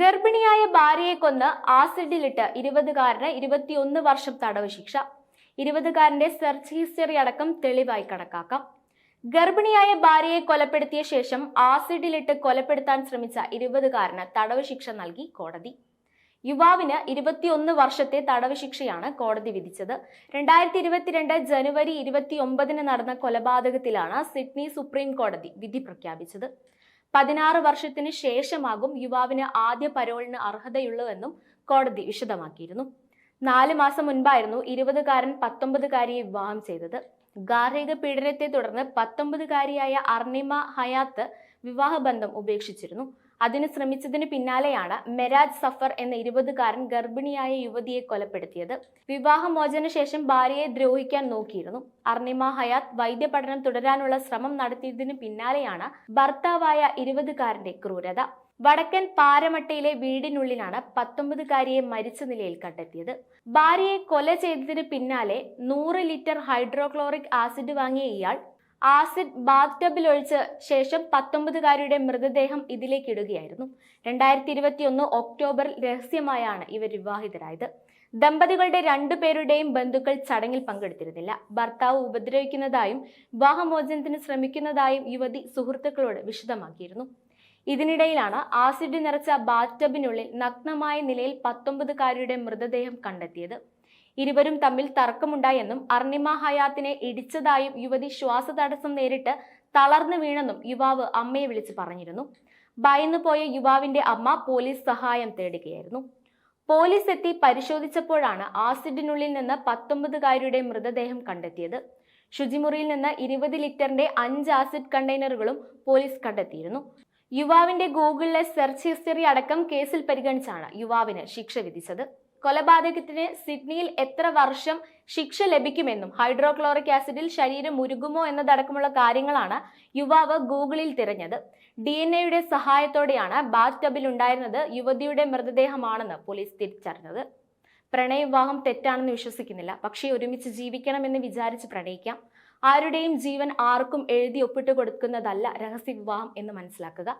ഗർഭിണിയായ ഭാര്യയെ കൊന്ന് ആസിഡിലിട്ട് ഇരുപതുകാരന് ഇരുപത്തിയൊന്ന് വർഷം തടവ് ശിക്ഷ. ഇരുപതുകാരന്റെ സെർച്ച് ഹിസ്റ്ററി അടക്കം തെളിവായി കണക്കാക്കാം. ഗർഭിണിയായ ഭാര്യയെ കൊലപ്പെടുത്തിയ ശേഷം ആസിഡിലിട്ട് കൊലപ്പെടുത്താൻ ശ്രമിച്ച ഇരുപതുകാരന് തടവ് ശിക്ഷ നൽകി കോടതി. യുവാവിന് ഇരുപത്തിയൊന്ന് വർഷത്തെ തടവ് ശിക്ഷയാണ് കോടതി വിധിച്ചത്. രണ്ടായിരത്തി ഇരുപത്തിരണ്ട് ജനുവരി ഇരുപത്തി ഒമ്പതിന് നടന്ന കൊലപാതകത്തിലാണ് സിഡ്നി സുപ്രീം കോടതി വിധി പ്രഖ്യാപിച്ചത്. പതിനാറ് വർഷത്തിന് ശേഷമാകും യുവാവിന് ആദ്യ പരോളിന് അർഹതയുള്ളൂവെന്നും കോടതി വിശദമാക്കിയിരുന്നു. നാല് മാസം മുൻപായിരുന്നു ഇരുപതുകാരൻ പത്തൊമ്പതുകാരിയെ വിവാഹം ചെയ്തത്. ഗാർഹിക പീഡനത്തെ തുടർന്ന് പത്തൊമ്പതുകാരിയായ അർണിമ ഹയാത്ത് വിവാഹബന്ധം ഉപേക്ഷിച്ചിരുന്നു. അതിന് ശ്രമിച്ചതിന് പിന്നാലെയാണ് മെരാജ് സഫർ എന്ന ഇരുപതുകാരൻ ഗർഭിണിയായ യുവതിയെ കൊലപ്പെടുത്തിയത്. വിവാഹമോചന ശേഷം ഭാര്യയെ ദ്രോഹിക്കാൻ നോക്കിയിരുന്നു. അർണിമ ഹയാത്ത് വൈദ്യപഠനം തുടരാനുള്ള ശ്രമം നടത്തിയതിന് പിന്നാലെയാണ് ഭർത്താവായ ഇരുപതുകാരന്റെ ക്രൂരത. വടക്കൻ പാരമട്ടയിലെ വീടിനുള്ളിലാണ് പത്തൊമ്പതുകാരിയെ മരിച്ച നിലയിൽ കണ്ടെത്തിയത്. ഭാര്യയെ കൊല ചെയ്തതിന് പിന്നാലെ നൂറ് ലിറ്റർ ഹൈഡ്രോക്ലോറിക് ആസിഡ് വാങ്ങിയ ഇയാൾ ആസിഡ് ബാത്ത് ടബിൽ ഒഴിച്ച ശേഷം പത്തൊമ്പതുകാരിയുടെ മൃതദേഹം ഇതിലേക്ക് ഇടുകയായിരുന്നു രണ്ടായിരത്തി ഇരുപത്തിയൊന്ന് ഒക്ടോബറിൽ രഹസ്യമായാണ് ഇവർ വിവാഹിതരായത്. ദമ്പതികളുടെ രണ്ടു പേരുടെയും ബന്ധുക്കൾ ചടങ്ങിൽ പങ്കെടുത്തിരുന്നില്ല. ഭർത്താവ് ഉപദ്രവിക്കുന്നതായും വിവാഹമോചനത്തിന് ശ്രമിക്കുന്നതായും യുവതി സുഹൃത്തുക്കളോട് വിശദമാക്കിയിരുന്നു. ഇതിനിടയിലാണ് ആസിഡ് നിറച്ച ബാത്ടബിനുള്ളിൽ നഗ്നമായ നിലയിൽ പത്തൊമ്പതുകാരിയുടെ മൃതദേഹം കണ്ടെത്തിയത്. ഇരുവരും തമ്മിൽ തർക്കമുണ്ടായെന്നും അർണിമ ഹയാത്തിനെ ഇടിച്ചതായും യുവതി ശ്വാസതടസ്സം നേരിട്ട് തളർന്നു വീണെന്നും യുവാവ് അമ്മയെ വിളിച്ച് പറഞ്ഞിരുന്നു. ഭയന്നു പോയ യുവാവിന്റെ അമ്മ പോലീസ് സഹായം തേടുകയായിരുന്നു. പോലീസ് എത്തി പരിശോധിച്ചപ്പോഴാണ് ആസിഡിനുള്ളിൽ നിന്ന് പത്തൊമ്പതുകാരിയുടെ മൃതദേഹം കണ്ടെത്തിയത്. ശുചിമുറിയിൽ നിന്ന് ഇരുപത് ലിറ്ററിന്റെ അഞ്ച് ആസിഡ് കണ്ടെയ്നറുകളും പോലീസ് കണ്ടെത്തിയിരുന്നു. യുവാവിന്റെ ഗൂഗിളിലെ സെർച്ച് ഹിസ്റ്ററി അടക്കം കേസിൽ പരിഗണിച്ചാണ് യുവാവിന് ശിക്ഷ വിധിച്ചത്. കൊലപാതകത്തിന് സിഡ്നിയിൽ എത്ര വർഷം ശിക്ഷ ലഭിക്കുമെന്നും ഹൈഡ്രോക്ലോറിക് ആസിഡിൽ ശരീരം ഉരുകുമോ എന്നതടക്കമുള്ള കാര്യങ്ങളാണ് യുവാവ് ഗൂഗിളിൽ തിരഞ്ഞത്. ഡി എൻ എയുടെ സഹായത്തോടെയാണ് ബാത്ത് ടബിൽ ഉണ്ടായിരുന്നത് യുവതിയുടെ മൃതദേഹമാണെന്ന് പോലീസ് തിരിച്ചറിഞ്ഞത്. പ്രണയവിവാഹം തെറ്റാണെന്ന് വിശ്വസിക്കുന്നില്ല. പക്ഷേ ഒരുമിച്ച് ജീവിക്കണമെന്ന് വിചാരിച്ച് പ്രണയിക്കാം. ആരുടെയും ജീവൻ ആർക്കും എഴുതി ഒപ്പിട്ട് കൊടുക്കുന്നതല്ല രഹസ്യ വിവാഹം എന്ന് മനസ്സിലാക്കുക.